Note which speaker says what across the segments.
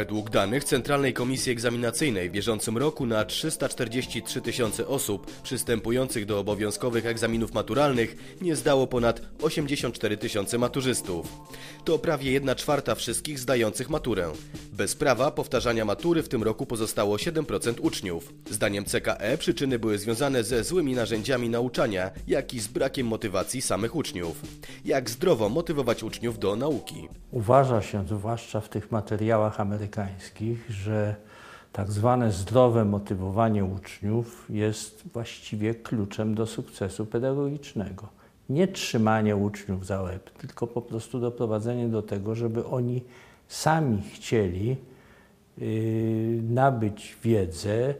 Speaker 1: Według danych Centralnej Komisji Egzaminacyjnej w bieżącym roku na 343 tysiące osób przystępujących do obowiązkowych egzaminów maturalnych nie zdało ponad 84 tysiące maturzystów. To prawie 1 czwarta wszystkich zdających maturę. Bez prawa powtarzania matury w tym roku pozostało 7% uczniów. Zdaniem CKE przyczyny były związane ze złymi narzędziami nauczania, jak i z brakiem motywacji samych uczniów. Jak zdrowo motywować uczniów do nauki?
Speaker 2: Uważa się, zwłaszcza w tych materiałach amerykańskich, że tak zwane zdrowe motywowanie uczniów jest właściwie kluczem do sukcesu pedagogicznego. Nie trzymanie uczniów za łeb, tylko po prostu doprowadzenie do tego, żeby oni sami chcieli yy, nabyć wiedzę,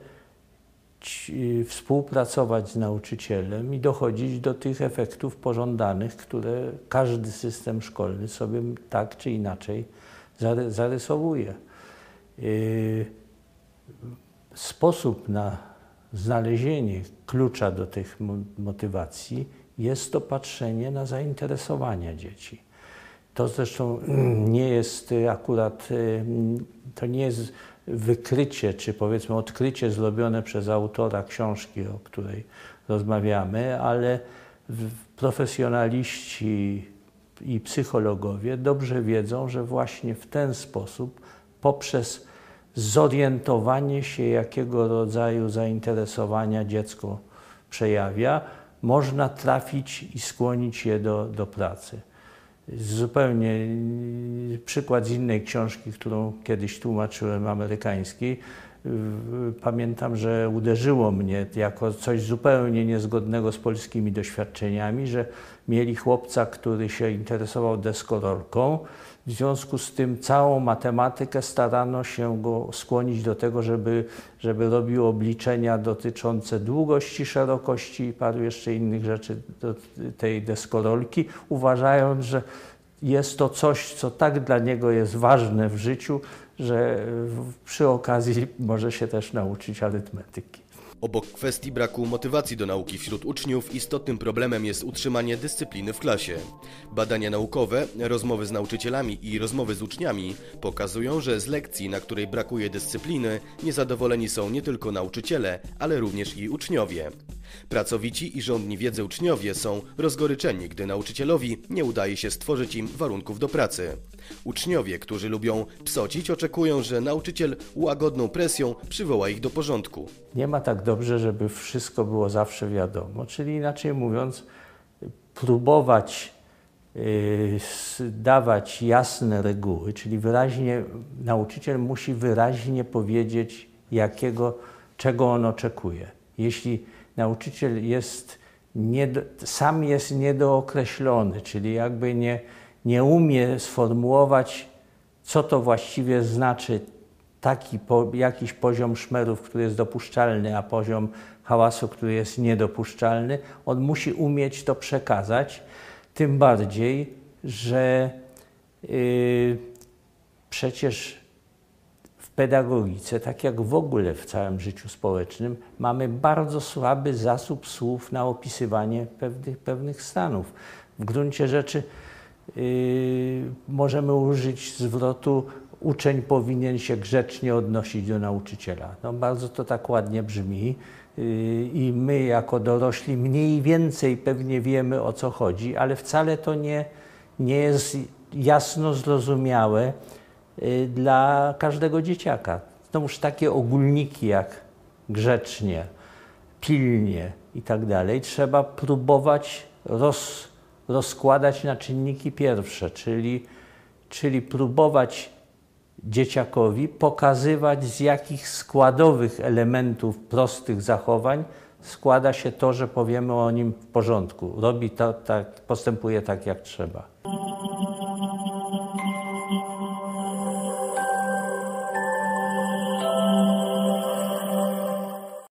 Speaker 2: ci- współpracować z nauczycielem i dochodzić do tych efektów pożądanych, które każdy system szkolny sobie tak czy inaczej zary- zarysowuje. Yy, Sposób na znalezienie klucza do tych mo- motywacji jest to patrzenie na zainteresowania dzieci. To zresztą nie jest y, akurat, y, to nie jest wykrycie, czy powiedzmy odkrycie zrobione przez autora książki, o której rozmawiamy, ale profesjonaliści i psychologowie dobrze wiedzą, że właśnie w ten sposób, poprzez zorientowanie się, jakiego rodzaju zainteresowania dziecko przejawia, można trafić i skłonić je do, do pracy. Zupełnie przykład z innej książki, którą kiedyś tłumaczyłem, amerykańskiej. Pamiętam, że uderzyło mnie jako coś zupełnie niezgodnego z polskimi doświadczeniami, że mieli chłopca, który się interesował deskorolką. W związku z tym całą matematykę starano się go skłonić do tego, żeby, żeby robił obliczenia dotyczące długości, szerokości i paru jeszcze innych rzeczy do tej deskorolki, uważając, że jest to coś, co tak dla niego jest ważne w życiu, że przy okazji może się też nauczyć arytmetyki.
Speaker 1: Obok kwestii braku motywacji do nauki wśród uczniów, istotnym problemem jest utrzymanie dyscypliny w klasie. Badania naukowe, rozmowy z nauczycielami i rozmowy z uczniami pokazują, że z lekcji, na której brakuje dyscypliny, niezadowoleni są nie tylko nauczyciele, ale również i uczniowie. Pracowici i żądni wiedzy uczniowie są rozgoryczeni, gdy nauczycielowi nie udaje się stworzyć im warunków do pracy. Uczniowie, którzy lubią psocić, oczekują, że nauczyciel łagodną presją przywoła ich do porządku.
Speaker 2: Nie ma tak dobrze, żeby wszystko było zawsze wiadomo. Czyli inaczej mówiąc, próbować y, s- dawać jasne reguły, czyli wyraźnie, nauczyciel musi wyraźnie powiedzieć, jakiego, czego on oczekuje. Jeśli nauczyciel jest nie, sam jest niedookreślony, czyli jakby nie, nie umie sformułować, co to właściwie znaczy taki po, jakiś poziom szmerów, który jest dopuszczalny, a poziom hałasu, który jest niedopuszczalny, on musi umieć to przekazać. Tym bardziej, że yy, przecież pedagogice, tak jak w ogóle w całym życiu społecznym, mamy bardzo słaby zasób słów na opisywanie pewnych, pewnych stanów. W gruncie rzeczy yy, możemy użyć zwrotu uczeń powinien się grzecznie odnosić do nauczyciela. No, bardzo to tak ładnie brzmi yy, i my jako dorośli mniej więcej pewnie wiemy o co chodzi, ale wcale to nie, nie jest jasno zrozumiałe dla każdego dzieciaka. Znowuż takie ogólniki jak grzecznie, pilnie i tak dalej trzeba próbować roz, rozkładać na czynniki pierwsze, czyli, czyli próbować dzieciakowi pokazywać z jakich składowych elementów prostych zachowań składa się to, że powiemy o nim w porządku. Robi to, tak, postępuje tak jak trzeba.